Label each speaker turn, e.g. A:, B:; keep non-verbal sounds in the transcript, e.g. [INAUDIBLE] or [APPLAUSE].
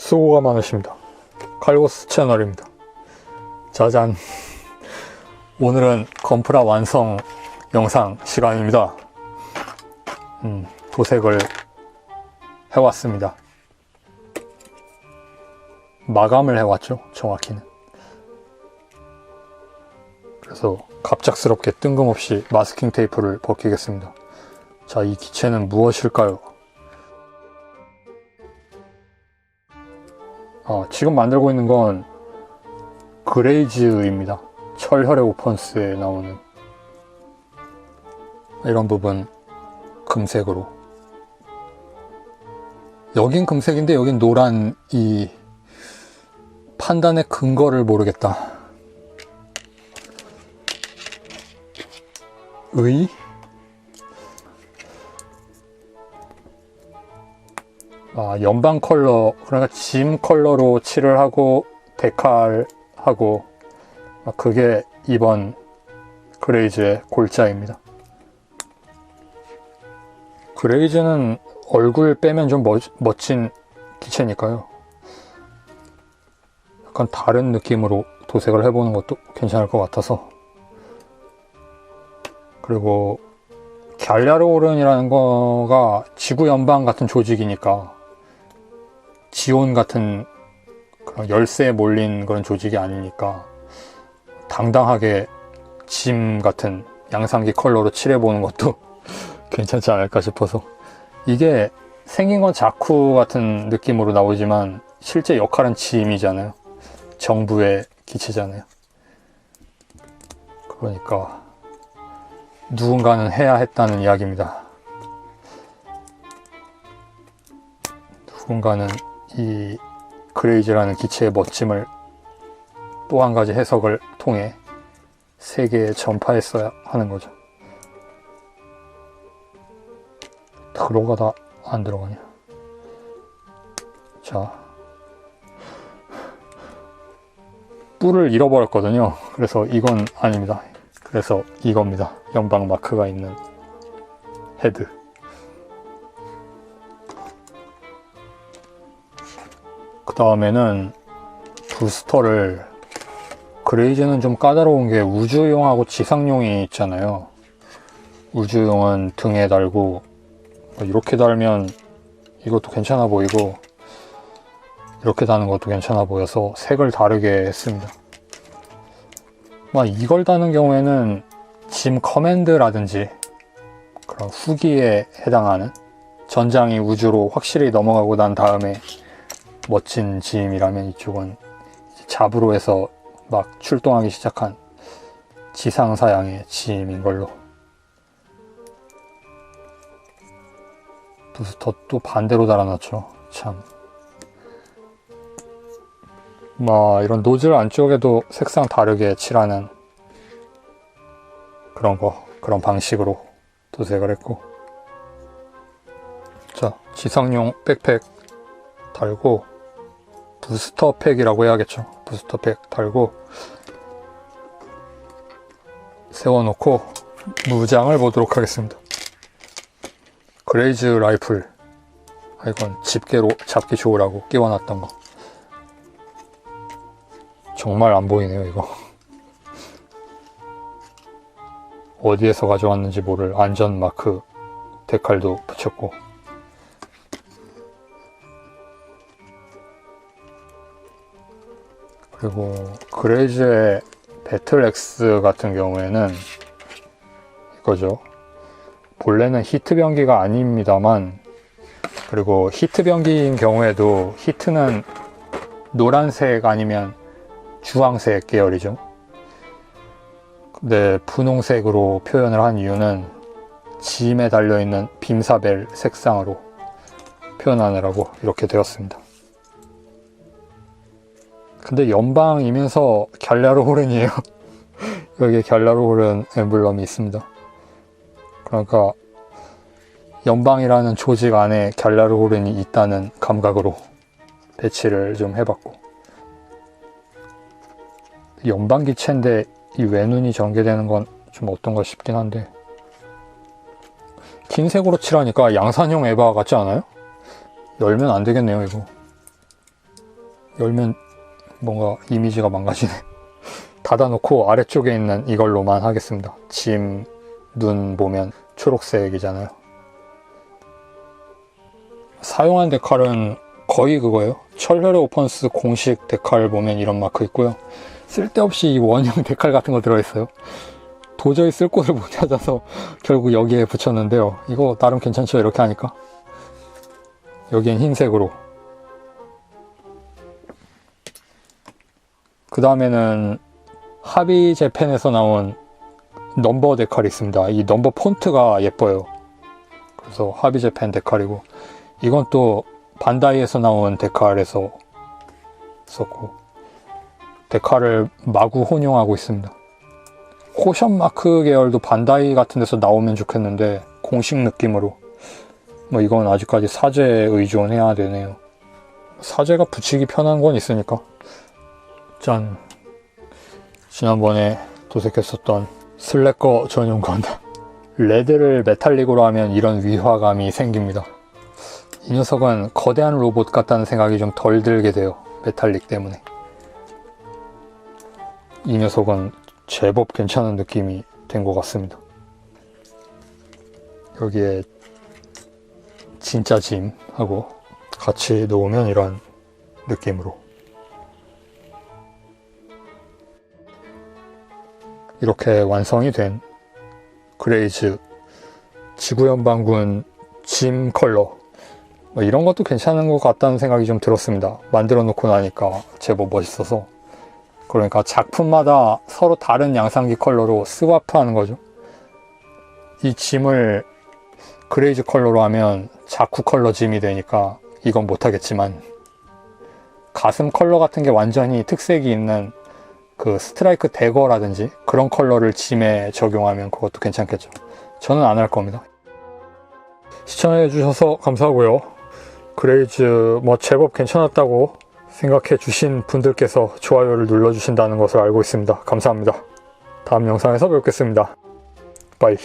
A: 수고가 많으십니다. 칼고스 채널입니다. 짜잔. 오늘은 건프라 완성 영상 시간입니다. 음, 도색을 해왔습니다. 마감을 해왔죠, 정확히는. 그래서 갑작스럽게 뜬금없이 마스킹 테이프를 벗기겠습니다. 자, 이 기체는 무엇일까요? 어, 지금 만들고 있는 건 그레이즈입니다. 철혈의 오펀스에 나오는 이런 부분 금색으로 여긴 금색인데 여긴 노란 이 판단의 근거를 모르겠다. 의? 아, 연방 컬러, 그러니까 짐 컬러로 칠을 하고, 데칼하고, 아, 그게 이번 그레이즈의 골자입니다. 그레이즈는 얼굴 빼면 좀 멋, 멋진 기체니까요. 약간 다른 느낌으로 도색을 해보는 것도 괜찮을 것 같아서. 그리고 갤라로른이라는 거가 지구 연방 같은 조직이니까 지온 같은 그런 열쇠에 몰린 그런 조직이 아니니까 당당하게 짐 같은 양상기 컬러로 칠해보는 것도 [LAUGHS] 괜찮지 않을까 싶어서 이게 생긴 건 자쿠 같은 느낌으로 나오지만 실제 역할은 짐이잖아요. 정부의 기체잖아요. 그러니까 누군가는 해야 했다는 이야기입니다. 누군가는 이 그레이즈라는 기체의 멋짐을 또 한 가지 해석을 통해 세계에 전파했어야 하는 거죠. 들어가다 안 들어가냐. 자. 뿔을 잃어버렸거든요. 그래서 이건 아닙니다. 그래서 이겁니다. 연방 마크가 있는 헤드. 그 다음에는 부스터를 그레이즈는 좀 까다로운 게 우주용하고 지상용이 있잖아요. 우주용은 등에 달고 이렇게 달면 이것도 괜찮아 보이고 이렇게 다는 것도 괜찮아 보여서 색을 다르게 했습니다. 막 이걸 다는 경우에는 짐 커맨드라든지 그런 후기에 해당하는 전장이 우주로 확실히 넘어가고 난 다음에 멋진 짐이라면 이쪽은 잡으로 해서 막 출동하기 시작한 지상사양의 짐인 걸로. 부스터 또 반대로 달아놨죠. 참. 뭐 이런 노즐 안쪽에도 색상 다르게 칠하는 그런 거 그런 방식으로 도색을 했고. 자 지상용 백팩 달고 부스터 팩이라고 해야겠죠. 부스터 팩 달고 세워놓고 무장을 보도록 하겠습니다. 그레이즈 라이플. 아, 이건 집게로 잡기 좋으라고 끼워놨던 거. 정말 안 보이네요 이거. 어디에서 가져왔는지 모를 안전 마크 데칼도 붙였고 그리고 그레이즈의 배틀엑스 같은 경우에는 이거죠 본래는 히트 변기가 아닙니다만 그리고 히트 변기인 경우에도 히트는 노란색 아니면 주황색 계열이죠. 근데 분홍색으로 표현을 한 이유는 짐에 달려있는 빔사벨 색상으로 표현하느라고 이렇게 되었습니다. 근데 연방이면서 갤라로 호른이에요. [LAUGHS] 여기에 갤라로 호른 엠블럼이 있습니다. 그러니까 연방이라는 조직 안에 갤라르 호른이 있다는 감각으로 배치를 좀 해봤고 연방 기체인데 이 외눈이 전개되는 건 좀 어떤가 싶긴 한데 긴 색으로 칠하니까 양산형 에바 같지 않아요? 열면 안 되겠네요 이거 열면 뭔가 이미지가 망가지네. [LAUGHS] 닫아놓고 아래쪽에 있는 이걸로만 하겠습니다. 짐, 눈 보면 초록색이잖아요. 사용한 데칼은 거의 그거예요. 철혈의 오펀스 공식 데칼 보면 이런 마크 있고요. 쓸데없이 이 원형 [LAUGHS] 데칼 같은 거 들어있어요. 도저히 쓸 곳을 못 찾아서 [LAUGHS] 결국 여기에 붙였는데요. 이거 나름 괜찮죠? 이렇게 하니까. 여기엔 흰색으로. 그 다음에는 하비 재팬에서 나온 넘버 데칼이 있습니다. 이 넘버 폰트가 예뻐요. 그래서 하비 재팬 데칼이고 이건 또 반다이에서 나온 데칼에서 썼고 데칼을 마구 혼용하고 있습니다. 코션 마크 계열도 반다이 같은 데서 나오면 좋겠는데 공식 느낌으로 뭐 이건 아직까지 사제에 의존해야 되네요. 사제가 붙이기 편한 건 있으니까 짠 지난번에 도색했었던 슬래커 전용 건담 [LAUGHS] 레드를 메탈릭으로 하면 이런 위화감이 생깁니다. 이 녀석은 거대한 로봇 같다는 생각이 좀 덜 들게 돼요. 메탈릭 때문에. 이 녀석은 제법 괜찮은 느낌이 된 것 같습니다. 여기에 진짜 짐하고 같이 놓으면 이런 느낌으로 이렇게 완성이 된 그레이즈 지구연방군 짐 컬러 뭐 이런 것도 괜찮은 것 같다는 생각이 좀 들었습니다. 만들어 놓고 나니까 제법 멋있어서 그러니까 작품마다 서로 다른 양상기 컬러로 스와프 하는 거죠. 이 짐을 그레이즈 컬러로 하면 자쿠 컬러 짐이 되니까 이건 못하겠지만 가슴 컬러 같은 게 완전히 특색이 있는 그 스트라이크 대거라든지 그런 컬러를 짐에 적용하면 그것도 괜찮겠죠. 저는 안 할 겁니다. 시청해 주셔서 감사하고요. 그레이즈 뭐 제법 괜찮았다고 생각해 주신 분들께서 좋아요를 눌러 주신다는 것을 알고 있습니다. 감사합니다. 다음 영상에서 뵙겠습니다. 바이.